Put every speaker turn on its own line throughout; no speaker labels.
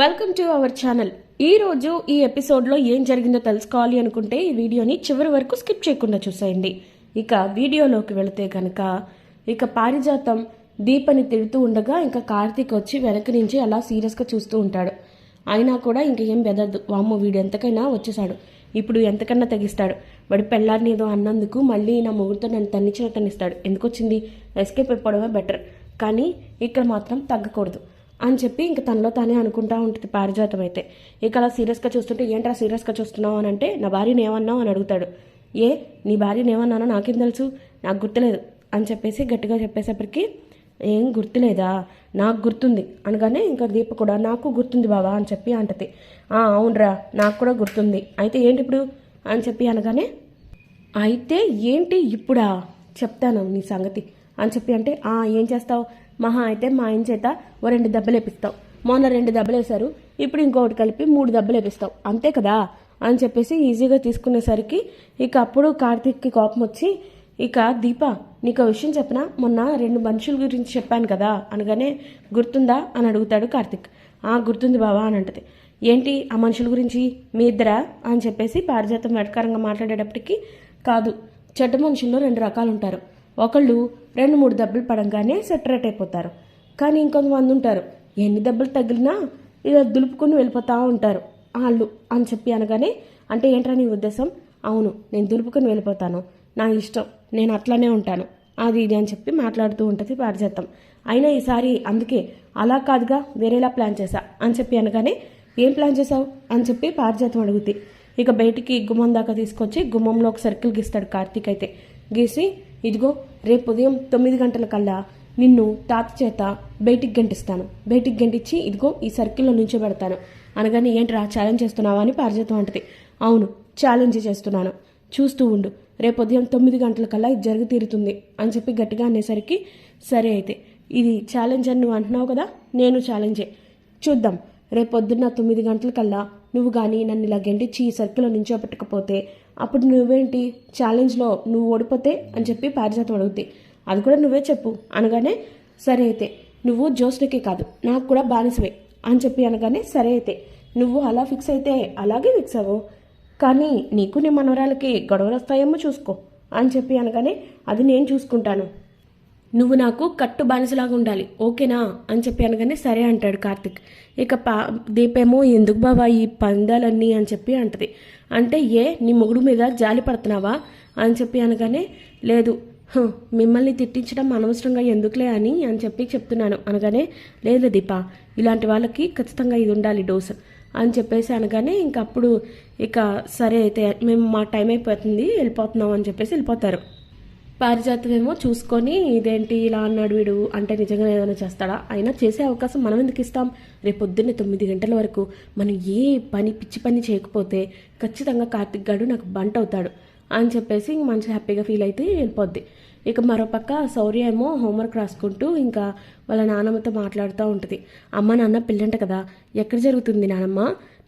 Welcome to our channel ఈ రోజు ఈ ఎపిసోడ్లో ఏం జరిగిందో తెలుసుకోవాలి అనుకుంటే ఈ వీడియోని చివరి వరకు స్కిప్ చేయకుండా చూసేయండి. ఇక వీడియోలోకి వెళితే కనుక ఇక పారిజాతం దీపని తిడుతూ ఉండగా ఇంకా కార్తీక్ వచ్చి వెనక నుంచి అలా సీరియస్గా చూస్తూ ఉంటాడు. అయినా కూడా ఇంక ఏం బెదరదు. వామ్మో వీడు ఎంతకైనా వచ్చేసాడు. ఇప్పుడు ఎంతకన్నా తగ్గిస్తాడు వాడి పెళ్ళాన్ని ఏదో అన్నందుకు మళ్ళీ నా మొగుడితో నన్ను తన్నిచ్చిన తన్నిస్తాడు. ఎందుకు వచ్చింది? ఎస్కేప్ అయిపోవడమే బెటర్ కానీ ఇక్కడ మాత్రం తగ్గకూడదు. అని చెప్పి ఇంక తనలో తానే అనుకుంటా ఉంటుంది పారిజాతం అయితే. ఇక అలా సీరియస్గా చూస్తుంటే ఏంట్రా సీరియస్గా చూస్తున్నావు? అని అంటే నా భార్యను ఏమన్నావు? అని అడుగుతాడు. ఏ నీ భార్యను ఏమన్నానో నాకేం తెలుసు? నాకు గుర్తులేదు. అని చెప్పేసి గట్టిగా చెప్పేసప్పటికి ఏం గుర్తులేదా? నాకు గుర్తుంది. అనగానే ఇంకా దీప కూడా నాకు గుర్తుంది బావా అని చెప్పి అంటది. "ఆ, అవునరా నాకు కూడా గుర్తుంది. అయితే ఏంటి ఇప్పుడు అని చెప్పి అనగానే అయితే ఏంటి ఇప్పుడా? చెప్తాను నీ సంగతి. అని చెప్పి అంటే ఆ ఏం చేస్తావు? మహా అయితే మా ఆయన చేత ఓ రెండు దెబ్బలు వేపిస్తావు మొన్న రెండు దెబ్బలు వేశారు. ఇప్పుడు ఇంకొకటి కలిపి మూడు దెబ్బలు వేపిస్తావు అంతే కదా? అని చెప్పేసి ఈజీగా తీసుకునేసరికి ఇక అప్పుడు కార్తీక్కి కోపం వచ్చి ఇక దీప నీకు విషయం చెప్పనా? మొన్న రెండు మనుషుల గురించి చెప్పాను కదా అనగానే గుర్తుందా అని అడుగుతాడు కార్తీక్. ఆ గుర్తుంది బావా అని అంటది. ఏంటి ఆ మనుషుల గురించి? మీ ఇద్దరా? అని చెప్పేసి పారిజాతం వెటకారంగా మాట్లాడేటప్పటికి కాదు చెడ్డ మనుషుల్లో రెండు రకాలు ఉంటారు ఒకళ్ళు రెండు మూడు దెబ్బలు పడంగానే సెటరేట్ అయిపోతారు. కానీ ఇంకొంతమంది ఉంటారు. ఎన్ని దెబ్బలు తగిలినా ఇలా దులుపుకుని వెళ్ళిపోతూ ఉంటారు. వాళ్ళు అని చెప్పి అనగానే అంటే ఏంట్రా నీ ఉద్దేశం? అవును నేను దులుపుకుని వెళ్ళిపోతాను. నా ఇష్టం నేను అట్లానే ఉంటాను. అది ఇది అని చెప్పి మాట్లాడుతూ ఉంటుంది పారిజాతం. అయినా ఈసారి అందుకే అలా కాదుగా వేరేలా ప్లాన్ చేశా అని చెప్పి అనగానే ఏం ప్లాన్ చేశావు? అని చెప్పి పారిజాతం అడుగుద్ది. ఇక బయటికి గుమ్మం దాకా తీసుకొచ్చి గుమ్మంలో ఒక సర్కిల్ గీస్తాడు కార్తీక్ అయితే. గీసి ఇదిగో రేపు ఉదయం తొమ్మిది గంటల కల్లా నిన్ను తాత చేత బయటికి గంటిస్తాను. బయటికి గంటించి ఇదిగో ఈ సర్కిల్లో నుంచో పెడతాను అనగానే ఏంట్రా ఛాలెంజ్ చేస్తున్నావా అని పారిజాతం అంటది. అవును ఛాలెంజ్ చేస్తున్నాను. చూస్తూ ఉండు రేపు ఉదయం తొమ్మిది గంటల కల్లా ఇది జరిగి తీరుతుంది అని చెప్పి గట్టిగా అనేసరికి సరే అయితే ఇది ఛాలెంజ్ అని నువ్వు అంటున్నావు కదా నేను ఛాలెంజే చూద్దాం రేపు పొద్దున్న తొమ్మిది గంటల కల్లా నువ్వు కానీ నన్ను ఇలా గెంటిచ్చి ఈ సర్కిల్లో నించోపెట్టకపోతే అప్పుడు నువ్వేంటి? ఛాలెంజ్లో నువ్వు ఓడిపోతే అని చెప్పి పారిజాతం అడుగుతాయి అది కూడా నువ్వే చెప్పు అనగానే సరే అయితే నువ్వు జోస్నకే కాదు నాకు కూడా బానిసవే అని చెప్పి అనగానే సరే అయితే నువ్వు అలా ఫిక్స్ అయితే అలాగే ఫిక్స్ అవ్వు. కానీ నీకు నీ మనవరాలకి గొడవలు వస్తాయేమో చూసుకో అని చెప్పి అనగానే అది నేను చూసుకుంటాను. నువ్వు నాకు కట్టు బానిసలాగా ఉండాలి ఓకేనా? అని చెప్పి అనగానే సరే అంటాడు కార్తిక్. ఇక పా దీపేమో ఎందుకు బాబా ఈ పందాలన్నీ అని చెప్పి అంటది. అంటే ఏ నీ మొగుడు మీద జాలి పడుతున్నావా? అని చెప్పి అనగానే లేదు. మిమ్మల్ని తిట్టించడం అనవసరంగా ఎందుకులే అని అని చెప్పి చెప్తున్నాను. అనగానే లేదు దీప ఇలాంటి వాళ్ళకి ఖచ్చితంగా ఇది ఉండాలి డోస్ అని చెప్పేసి అనగానే ఇంక అప్పుడు ఇక సరే అయితే మేము మా టైం అయిపోతుంది వెళ్ళిపోతున్నాం అని చెప్పేసి వెళ్ళిపోతారు. పారిజాతం ఏమో చూసుకొని ఇదేంటి ఇలా అన్నాడు వీడు అంటే నిజంగా ఏదైనా చేస్తాడా? అయినా చేసే అవకాశం మనం ఎందుకు ఇస్తాం? రేపు తొమ్మిది గంటల వరకు మనం ఏ పని పిచ్చి పని చేయకపోతే ఖచ్చితంగా కార్తిక్ గాడు నాకు బంట్ అవుతాడు అని చెప్పేసి ఇంక మంచి హ్యాపీగా ఫీల్ అయితే వెళ్ళిపోద్ది. ఇక మరోపక్క శౌర్య ఏమో హోంవర్క్ రాసుకుంటూ ఇంకా వాళ్ళ నాన్నమ్మతో మాట్లాడుతూ ఉంటుంది. అమ్మ నాన్న పెళ్ళంట కదా ఎక్కడ జరుగుతుంది నానమ్మ?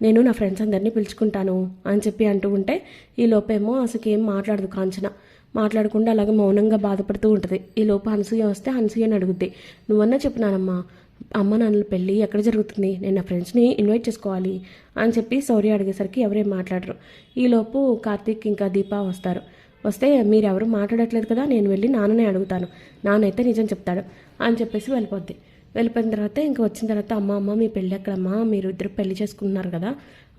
నేను నా ఫ్రెండ్స్ అందరినీ పిలుచుకుంటాను అని చెప్పి అంటూ ఉంటే ఈ లోపేమో అసలు ఏం మాట్లాడదు కాంచన. మాట్లాడకుండా అలాగే మౌనంగా బాధపడుతూ ఉంటుంది. ఈ లోపు అనసూయ వస్తే అనసూయని అడుగుద్ది. నువ్వన్నా చెప్పినానమ్మా అమ్మ నాన్నల పెళ్ళి ఎక్కడ జరుగుతుంది? నేను నా ఫ్రెండ్స్ని ఇన్వైట్ చేసుకోవాలి అని చెప్పి శౌర్య అడిగేసరికి ఎవరేం మాట్లాడరు. ఈలోపు కార్తీక్ ఇంకా దీప వస్తారు. వస్తే మీరు ఎవరు మాట్లాడట్లేదు కదా నేను వెళ్ళి నాన్ననే అడుగుతాను. నాన్నైతే నిజం చెప్తాడు అని చెప్పేసి వెళ్ళిపోద్ది. వెళ్ళిపోయిన తర్వాత ఇంకా వచ్చిన తర్వాత అమ్మ అమ్మ మీ పెళ్ళి ఎక్కడమ్మా? మీరు ఇద్దరు పెళ్ళి చేసుకుంటున్నారు కదా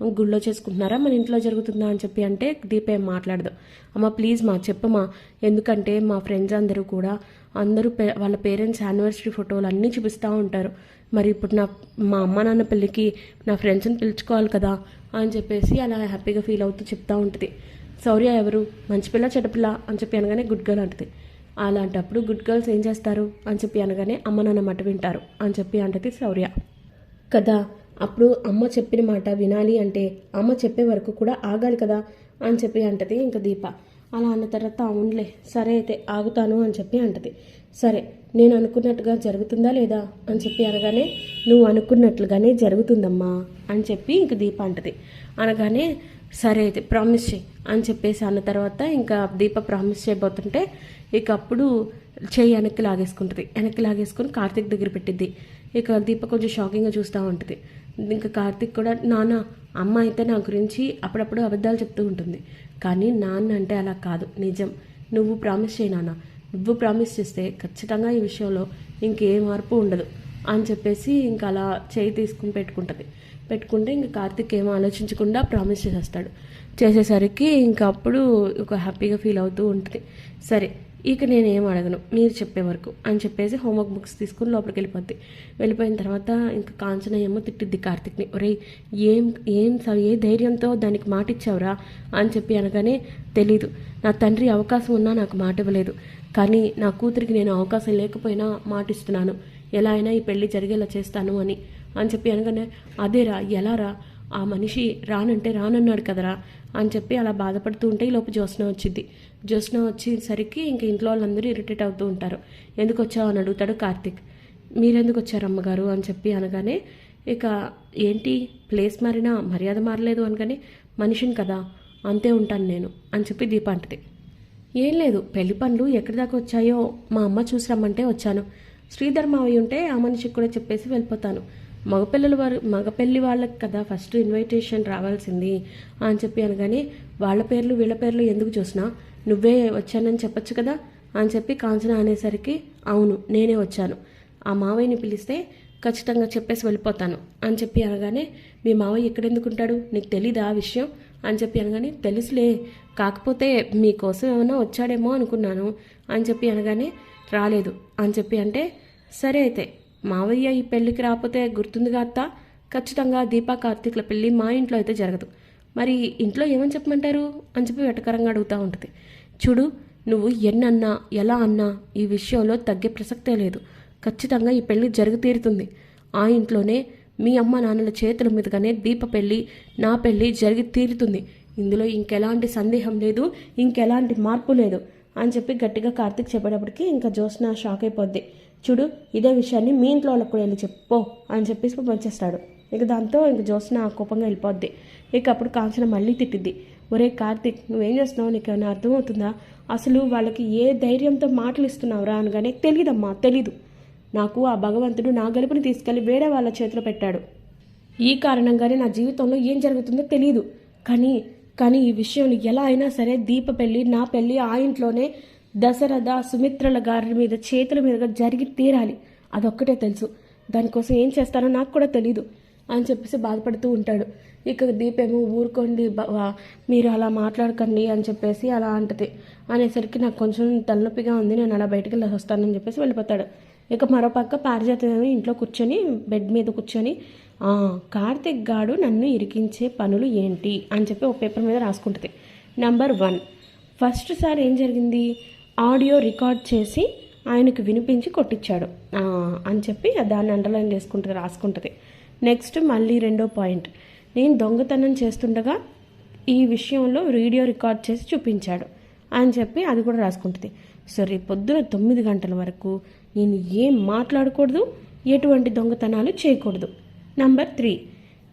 గుళ్ళో చేసుకుంటున్నారా? మన ఇంట్లో జరుగుతుందా అని చెప్పి అంటే దీప ఏం మాట్లాడదు. అమ్మ ప్లీజ్ మా చెప్పమ్మా. ఎందుకంటే మా ఫ్రెండ్స్ అందరూ కూడా అందరూ పే వాళ్ళ పేరెంట్స్ యానివర్సరీ ఫోటోలు అన్నీ చూపిస్తూ ఉంటారు. మరి ఇప్పుడు నా మా అమ్మ నాన్న పెళ్ళికి నా ఫ్రెండ్స్ని పిలుచుకోవాలి కదా అని చెప్పేసి అలా హ్యాపీగా ఫీల్ అవుతూ చెప్తూ ఉంటుంది. శౌర్య ఎవరు? మంచి పిల్ల చెడ్డ పిల్ల? అని చెప్పి అనగానే గుడ్ గర్ల్ అంటది. అలాంటప్పుడు గుడ్ గర్ల్స్ ఏం చేస్తారు? అని చెప్పి అనగానే అమ్మ నాన్న మాట వింటారు అని చెప్పి అంటది శౌర్య కదా అప్పుడు అమ్మ చెప్పిన మాట వినాలి అంటే అమ్మ చెప్పే వరకు కూడా ఆగాలి కదా అని చెప్పి అంటది ఇంకా దీప. అలా అన్న తర్వాత అవునులే సరే అయితే ఆగుతాను అని చెప్పి అంటది. సరే నేను అనుకున్నట్టుగా జరుగుతుందా లేదా అని చెప్పి అనగానే నువ్వు అనుకున్నట్లుగానే జరుగుతుందమ్మా అని చెప్పి ఇంక దీప అంటది. అనగానే సరే అయితే ప్రామిస్ చేయి అని చెప్పేసి అన్న తర్వాత ఇంకా దీప ప్రామిస్ చేయబోతుంటే ఇక అప్పుడు చేయి వెనక్కి లాగేసుకుంటుంది. వెనక్కి లాగేసుకుని కార్తీక్ దగ్గర పెట్టిద్ది. ఇక దీప కొంచెం షాకింగ్గా చూస్తూ ఉంటుంది. ఇంకా కార్తిక్ కూడా నాన్న అమ్మ అయితే నా గురించి అప్పుడప్పుడు అబద్ధాలు చెప్తూ ఉంటుంది. కానీ నాన్న అంటే అలా కాదు. నిజం. నువ్వు ప్రామిస్ చేయి నాన్న. నువ్వు ప్రామిస్ చేస్తే ఖచ్చితంగా ఈ విషయంలో ఇంకే మార్పు ఉండదు. అని చెప్పేసి ఇంకా అలా చేయి తీసుకుని పెట్టుకుంటుంది. పెట్టుకుంటే ఇంకా కార్తిక్ ఏమో ఆలోచించకుండా ప్రామిస్ చేసేస్తాడు. చేసేసరికి ఇంకా అప్పుడు ఒక హ్యాపీగా ఫీల్ అవుతూ ఉంటుంది. సరే ఇక నేను ఏం అడగను. మీరు చెప్పే వరకు అని చెప్పేసి హోంవర్క్ బుక్స్ తీసుకుని లోపలికి వెళ్ళిపోద్ది. వెళ్ళిపోయిన తర్వాత ఇంకా కాంచన ఏమో తిట్టిద్ది కార్తిక్ని. ఒరే ఏం ఏం ఏ ధైర్యంతో దానికి మాట ఇచ్చావురా అని చెప్పి అనగానే తెలీదు. నా తండ్రి అవకాశం ఉన్నా నాకు మాట ఇవ్వలేదు. కానీ నా కూతురికి నేను అవకాశం లేకపోయినా మాట ఇస్తున్నాను ఎలా అయినా ఈ పెళ్ళి జరిగేలా చేస్తాను అని. అని చెప్పి అనగానే అదేరా ఎలారా? ఆ మనిషి రానంటే రానన్నాడు కదరా అని చెప్పి అలా బాధపడుతూ ఉంటే ఈ లోపు జ్యోత్స్న వచ్చింది. జ్యోత్స్న వచ్చేసరికి ఇంక ఇంట్లో వాళ్ళందరూ ఇరిటేట్ అవుతూ ఉంటారు. ఎందుకు వచ్చావు? అని అడుగుతాడు కార్తిక్. మీరెందుకు వచ్చారు అమ్మగారు? అని చెప్పి అనగానే ఇక ఏంటి? ప్లేస్ మారినా మర్యాద మారలేదు అనగానే మనిషిని కదా అంతే ఉంటాను నేను అని చెప్పి దీప అంటది. ఏం లేదు పెళ్ళి పనులు ఎక్కడి దాకా వచ్చాయో మా అమ్మ చూసి రమ్మంటే వచ్చాను. శ్రీధర్ మావయ్య ఉంటే ఆ మనిషికి కూడా చెప్పేసి వెళ్ళిపోతాను. మగపిల్లల వారు మగపల్లి వాళ్ళకి కదా ఫస్ట్ ఇన్విటేషన్ రావాల్సింది అని చెప్పి అనగానే వాళ్ళ పేర్లు వీళ్ళ పేర్లు ఎందుకు చూసినా? నువ్వే వచ్చానని చెప్పొచ్చు కదా? అని చెప్పి కాంచన అనేసరికి అవును నేనే వచ్చాను. ఆ మావయ్యని పిలిస్తే ఖచ్చితంగా చెప్పేసి వెళ్ళిపోతాను. అని చెప్పి అనగానే మీ మావయ్య ఎక్కడెందుకు ఉంటాడు నీకు తెలీదా ఆ విషయం? అని చెప్పి అనగానే తెలుసులే. కాకపోతే మీకోసం ఏమైనా వచ్చాడేమో అనుకున్నాను. అని చెప్పి అనగానే రాలేదు. అని చెప్పి అంటే సరే అయితే మావయ్య ఈ పెళ్ళికి రాకపోతే గుర్తుందిగా అత్త? ఖచ్చితంగా దీపా కార్తీక్ల పెళ్ళి మా ఇంట్లో అయితే జరగదు. మరి ఇంట్లో ఏమని చెప్పమంటారు? అని చెప్పి వెటకరంగా అడుగుతూ ఉంటుంది. చూడు నువ్వు ఎన్నన్నా ఎలా అన్నా ఈ విషయంలో తగ్గే ప్రసక్తే లేదు. ఖచ్చితంగా ఈ పెళ్ళి జరిగి తీరుతుంది. ఆ ఇంట్లోనే మీ అమ్మ నాన్నల చేతుల మీదుగానే దీప పెళ్ళి నా పెళ్ళి జరిగి తీరుతుంది. ఇందులో ఇంకెలాంటి సందేహం లేదు ఇంకెలాంటి మార్పు లేదు. అని చెప్పి గట్టిగా కార్తీక్ చెప్పేటప్పటికి ఇంకా జ్యోత్స్న షాక్ అయిపోద్ది. చూడు ఇదే విషయాన్ని మీ ఇంట్లో వాళ్ళకి కూడా వెళ్ళి చెప్పు అని చెప్పేసి పంపించేస్తాడు ఇక దాంతో ఇంక జ్యోత్స్న కోపంగా వెళ్ళిపోద్ది. ఇక అప్పుడు కాంచన మళ్ళీ తిట్టిద్ది. ఒరే కార్తీక్ నువ్వేం చేస్తున్నావు? నీకు ఏమైనా అర్థమవుతుందా? అసలు వాళ్ళకి ఏ ధైర్యంతో మాటలు ఇస్తున్నావురా అనగానే తెలియదమ్మా తెలీదు. నాకు ఆ భగవంతుడు నా గలుపుని తీసుకెళ్ళి వేరే వాళ్ళ చేతిలో పెట్టాడు. ఈ కారణంగానే నా జీవితంలో ఏం జరుగుతుందో తెలియదు కానీ కానీ ఈ విషయం ఎలా అయినా సరే దీప పెళ్ళి నా పెళ్ళి ఆ ఇంట్లోనే దశరథ సుమిత్రల గారి మీద చేతుల మీదుగా జరిగి తీరాలి. అదొక్కటే తెలుసు. దానికోసం ఏం చేస్తానో నాకు కూడా తెలీదు అని చెప్పేసి బాధపడుతూ ఉంటాడు. ఇక దీపేమో ఊరుకోండి మీరు అలా మాట్లాడకండి అని చెప్పేసి అలా అంటది. అనేసరికి నాకు కొంచెం తలనొప్పిగా ఉంది నేను అలా బయటకు వెళ్ళి వస్తానని చెప్పేసి వెళ్ళిపోతాడు. ఇక మరోపక్క పారిజాతం ఇంట్లో కూర్చొని బెడ్ మీద కూర్చొని కార్తిక్ గాడు నన్ను ఇరికించే పనులు ఏంటి అని చెప్పి ఒక పేపర్ మీద రాసుకుంటుంది. నెంబర్ వన్ ఫస్ట్ సార్ ఏం జరిగింది? ఆడియో రికార్డ్ చేసి ఆయనకు వినిపించి కొట్టించాడు. అని చెప్పి దాన్ని అండర్లైన్ చేసుకుంటుంది రాసుకుంటుంది. నెక్స్ట్ మళ్ళీ రెండో పాయింట్ నేను దొంగతనం చేస్తుండగా ఈ విషయంలో వీడియో రికార్డ్ చేసి చూపించాడు అని చెప్పి అది కూడా రాసుకుంటుంది. సో రేపు పొద్దున తొమ్మిది గంటల వరకు నేను ఏం మాట్లాడకూడదు? ఎటువంటి దొంగతనాలు చేయకూడదు? నంబర్ త్రీ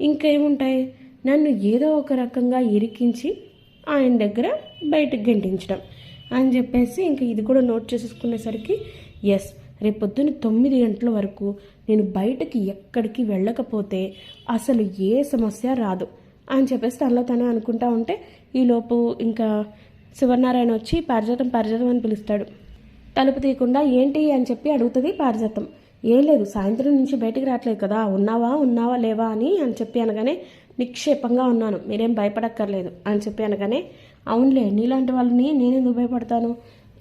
ఇంకేముంటాయి? నన్ను ఏదో ఒక రకంగా ఇరికించి ఆయన దగ్గర బయటకు గెంటించడం అని చెప్పేసి ఇంకా ఇది కూడా నోట్ చేసేసుకునేసరికి ఎస్ రేపు పొద్దున్న తొమ్మిది గంటల వరకు నేను బయటకి ఎక్కడికి వెళ్ళకపోతే అసలు ఏ సమస్య రాదు అని చెప్పేసి తనలో తనే అనుకుంటా ఉంటే ఈలోపు ఇంకా శివనారాయణ వచ్చి పారిజాతం పారిజాతం అని పిలుస్తాడు. తలుపు తీయకుండా ఏంటి? అని చెప్పి అడుగుతుంది పారిజాతం. ఏం లేదు సాయంత్రం నుంచి బయటికి రావట్లేదు కదా ఉన్నావా ఉన్నావా లేవా అని అని చెప్పి అనగానే నిక్షేపంగా ఉన్నాను. మీరేం భయపడక్కర్లేదు అని చెప్పి అనగానే అవునులే నీలాంటి వాళ్ళని నేను ఎందుకు భయపడతాను?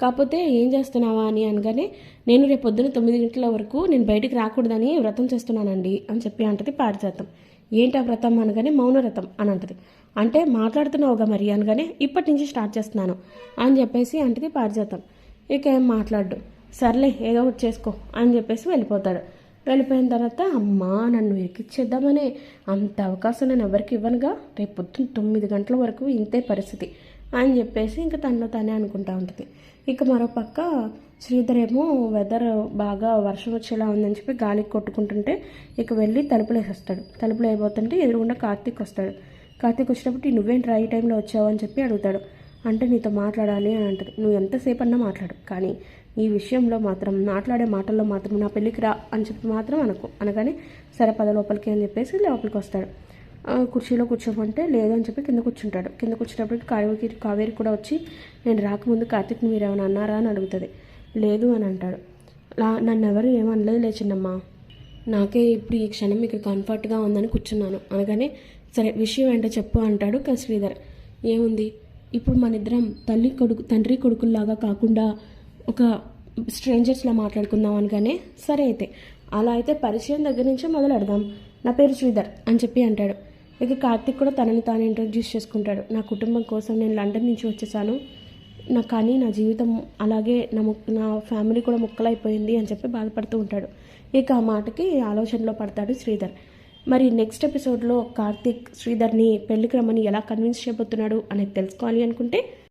కాకపోతే ఏం చేస్తున్నావా అని అనగానే నేను రేపు పొద్దున తొమ్మిది గంటల వరకు నేను బయటికి రాకూడదని వ్రతం చేస్తున్నానండి అని చెప్పి అంటది పారిజాతం. ఏంటి ఆ వ్రతం? అనగానే మౌన వ్రతం అని అంటది. అంటే మాట్లాడుతున్నావుగా మరి అనగానే ఇప్పటి నుంచి స్టార్ట్ చేస్తున్నాను అని చెప్పేసి అంటది పారిజాతం. ఇక ఏం మాట్లాడు సర్లే ఏదో ఒకటి చేసుకో అని చెప్పేసి వెళ్ళిపోతాడు. వెళ్ళిపోయిన తర్వాత అమ్మా నన్ను ఎక్కిచ్చేద్దామనే అంత అవకాశం నేను ఎవరికి ఇవ్వనుగా? రేపు పొద్దున్న తొమ్మిది గంటల వరకు ఇంతే పరిస్థితి అని చెప్పేసి ఇంకా తనలో తనే అనుకుంటా ఉంటుంది. ఇక మరోపక్క శ్రీధర్ ఏమో వెదర్ బాగా వర్షం వచ్చేలా ఉందని చెప్పి గాలికి కొట్టుకుంటుంటే ఇక వెళ్ళి తలుపులు వేసేస్తాడు తలుపులు అయిపోతుంటే ఎదురుగుండా కార్తీక్ వస్తాడు. కార్తీక్ వచ్చినప్పుడు నువ్వేంటి ఈ టైంలో వచ్చావు? అని చెప్పి అడుగుతాడు. అంటే నీతో మాట్లాడాలి అని అంటది. నువ్వు ఎంతసేపు అన్నా మాట్లాడు. కానీ ఈ విషయంలో మాత్రం మాట్లాడే మాటల్లో మాత్రం నా పెళ్ళికి రా అని చెప్పి మాత్రం అనుకో. అనగానే సరే పద లోపలికి అని చెప్పేసి లోపలికి వస్తాడు. ఆ, కుర్చీలో కూర్చోమంటే లేదు అని చెప్పి కింద కూర్చుంటాడు. కింద కూర్చున్నప్పటికి కావేరికి కావేరి కూడా వచ్చి నేను రాకముందు కార్తీక్ మీరు ఏమైనా అన్నారా? అని అడుగుతుంది. లేదు అని అంటాడు. "లా- నన్ను ఎవరు ఏమనలేదు లే నాకే ఇప్పుడు ఈ క్షణం ఇక్కడ కంఫర్ట్గా ఉందని కూర్చున్నాను. అనగానే సరే విషయం ఏంటో చెప్పు అంటాడు శ్రీధర్. ఏముంది? ఇప్పుడు మన ఇద్దరం తల్లి కొడుకు తండ్రి కొడుకుల్లాగా కాకుండా ఒక స్ట్రేంజర్స్లా మాట్లాడుకుందాం అనగానే సరే అయితే అలా అయితే పరిచయం దగ్గర నుంచే మొదలెడదాం. నా పేరు శ్రీధర్ అని చెప్పి అంటాడు. ఇక కార్తిక్ కూడా తనని తాను ఇంట్రడ్యూస్ చేసుకుంటాడు. నా కుటుంబం కోసం నేను లండన్ నుంచి వచ్చేసాను. నా కానీ నా జీవితం అలాగే నా ము నా ఫ్యామిలీ కూడా ముక్కలైపోయింది అని చెప్పి బాధపడుతూ ఉంటాడు. ఇక ఆ మాటకి ఆలోచనలో పడతాడు శ్రీధర్. మరి నెక్స్ట్ ఎపిసోడ్లో కార్తిక్ శ్రీధర్ని పెళ్ళికి రమ్మని ఎలా కన్విన్స్ చేయబోతున్నాడు అనేది తెలుసుకోవాలి అనుకుంటే